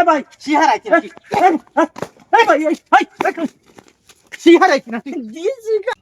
এ ভাই শিহারাইছি এ, এ, এ, এ ভাই এই এই এই, শিহারাইছি না তুই দিয়েছি কা-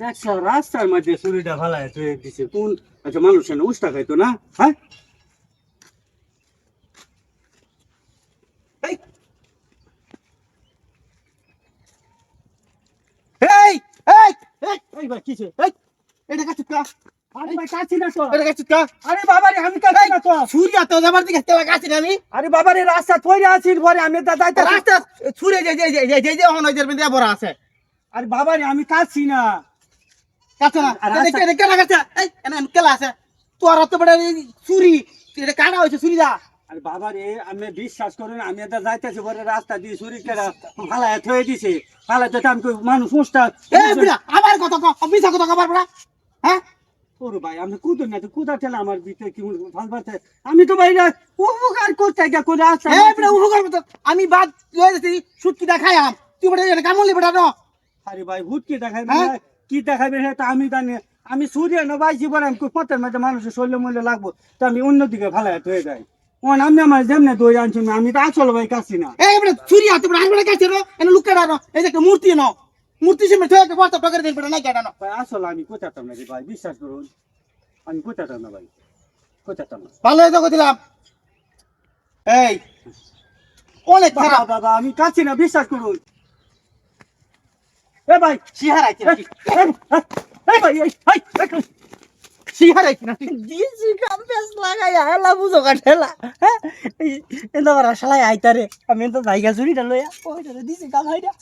দেখছ রাস্তার মধ্যে চুরিটা ভালাই তুই দিছে কোন আচ্ছা মানুষ না উস্তা খাইতো না? হ্যাঁ? আরে বাবা রে আমি কাছি না তো। সূর্যা তো যাবার দিকে তেলা কাছে না আমি? আরে বাবা রে রাস্তা পড়ে আছি পরে আমি দাদা রাস্তা ছুরে যে যে যে যে যে হন ওই যে বড় আছে। আরে বাবা রে আমি কাছি না। কাছে না আর এটা রাস্তা- এটা কেনা কাছে? এই এনা কেলা আছে। তোর অত বড় চুরি। এটা কাটা হইছে চুরি দা আরে বাবা রে আমি বিশ্বাস করুন আমি এটা যাইতেছি পরে রাস্তা দিয়ে চুরি করে ফালায় থয়ে দিছে। ফালায় তো আমি মানুষ উস্তা এই বিড়া আবার কত কত মিছা কত কবার বড়া। হ্যাঁ? ওরে ভাই আমি কুদুর না কুদা ঠেলা আমার ভিতরে কি আমি তো ভাই উপকার করতে গিয়ে করে আসলাম এই বিড়া উপকার আমি বাদ লয়ে যাচ্ছি সুটকি দেখাই আম। তুই বড় এটা কামলি বড়া ন আরে ভাই হুট কি দেখাবে হ্যাঁ? না? কি দেখাবে সেটা আমি জানি আমি সূর্য না ভাই জীবন আমি পথের মধ্যে মানুষের শৈল্য মূল্য লাগবো তো আমি অন্যদিকে ফালায় হয়ে যাই। ওন আমি আমার যেমনে দই আনছি না, আমি তো আসল ভাই কাছি না। এই বিড়া চুরি হাতে বড়া আসবে কাছে ন এনে লুকা এই একটা মূর্তি ন মূর্তি সে মেঠে একটা বড় টকের দিন বড়া নাই কেডা ন। ভাই আসল আমি কোথাতাম না ভাই বিশ্বাস করুন আমি কোথাতাম না ভাই কোথাতাম না। ভালো তো এই অনেক খারাপ। বাবা আমি কাছি না বিশ্বাস করুন। এ ভাই শিহারাইছি না এই, এই, এই ভাই এই, এই, এই, শিহারাইছি না দিয়েছি কাম্পেস লাগাই আলা বুঝো কাঠেলা হ্যাঁ এটা বড় শালাই আইতারে। আমি তো জায়গা চুরিটা লইয়া ওইটা দিছি কাম হাইরা